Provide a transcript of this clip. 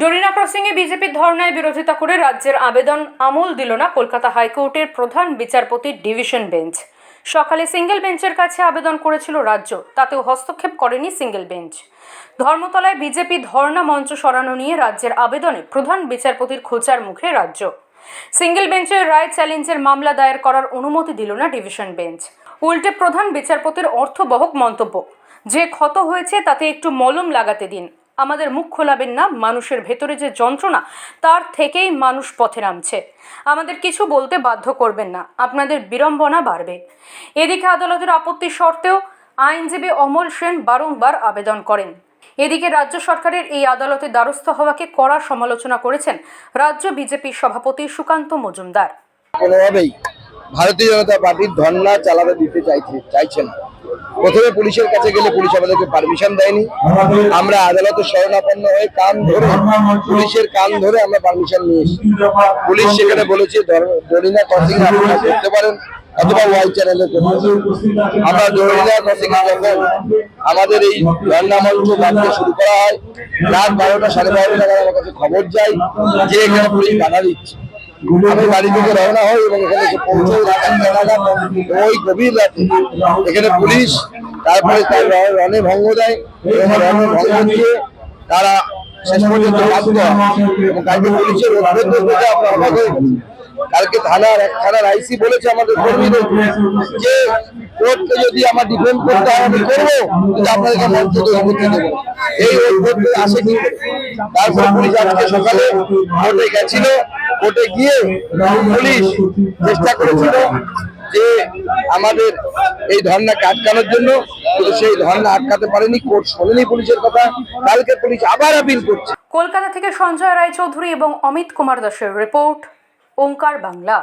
ডরিনা ক্রসিংয়ে বিজেপির ধর্নায় বিরোধিতা করে রাজ্যের আবেদন আমল দিল না কলকাতা হাইকোর্টের প্রধান বিচারপতির ডিভিশন বেঞ্চ। সকালে সিঙ্গেল বেঞ্চের কাছে আবেদন করেছিল রাজ্য, তাতেও হস্তক্ষেপ করেনি সিঙ্গেল বেঞ্চ। ধর্মতলায় বিজেপি ধর্ণা মঞ্চ সরানো নিয়ে রাজ্যের আবেদনে প্রধান বিচারপতির খোঁচার মুখে রাজ্য। সিঙ্গেল বেঞ্চের রায় চ্যালেঞ্জের মামলা দায়ের করার অনুমতি দিল না ডিভিশন বেঞ্চ। উল্টে প্রধান বিচারপতির অর্থবহক মন্তব্য, যে ক্ষত হয়েছে তাতে একটু মলম লাগাতে দিন। আমাদের মুখ খোলাবেন না, মানুষের ভেতরে যে যন্ত্রণা, তার থেকেই মানুষ পথে নামছে। আমাদের কিছু বলতে বাধ্য করবেন না, আপনাদের বিড়ম্বনা বাড়বে। এদিকে আদালতের আপত্তি সত্ত্বেও আইনজীবী অমল সেন বারংবার আবেদন করেন। এদিকে রাজ্য সরকারের এই আদালতে দ্বারস্থ হওয়াকে কড়া সমালোচনা করেছেন রাজ্য বিজেপির সভাপতি সুকান্ত মজুমদার। ভারতীয় জনতা পার্টির ধর্ণা চালাতে দিতে চাইছে চাইছে না। প্রথমে পুলিশের কাছে গেলে পুলিশ আমাদেরকে পারমিশন দেয়নি। আমরা আদালতে শরণাপন্ন হয়ে কান ধরে পুলিশের কান ধরে আমরা পারমিশন নিয়ে এসেছি। পুলিশ সেখানে বলেছে দরিনা ক্রসিং আপনারা করতে পারেন, অথবা ওয়াই চ্যানেলে। আমরা দরিনা ক্রসিং যখন আমাদের এই ধর্ণা মঞ্চ বাঁধতে শুরু করা হয়, রাত বারোটা সাড়ে বারোটা আমার কাছে খবর যায় যে এখানে পুলিশ বাধা দিচ্ছে। আমি বাড়ি থেকে রওনা হই এবং এখানে এসে ওই গভীর রাতে পুলিশ তারপরে তার রণে ভঙ্গ দেয় এবং ভঙ্গ দিয়ে তারা শেষ পর্যন্ত বাধ্য এবং কালকে পুলিশের রোধ দেখে আমরা অবাক কালকে থানার থানার আইসি বলেছে আমাদের কর্মীদের যে কোর্টকে যদি আমার ডিফেন্ড করতে হয় আমি করব কিন্তু আপনাদেরকে মঞ্চ করতে দেবো। এই কোর্ট আসে কি? তারপরে পুলিশ আজকে সকালে কোর্টে গেছিল কোর্টে গিয়ে পুলিশ চেষ্টা করেছিল যে আমাদের এই ধর্নাকে আটকানোর জন্য সেই ধর্না আটকাতে পারেনি, কোর্ট শোনেনি পুলিশের কথা। কালকে পুলিশ আবার আপিল করছে। কলকাতা থেকে সঞ্জয় রায়চৌধুরী এবং অমিত কুমার দাসের রিপোর্ট, ওঙ্কার বাংলা।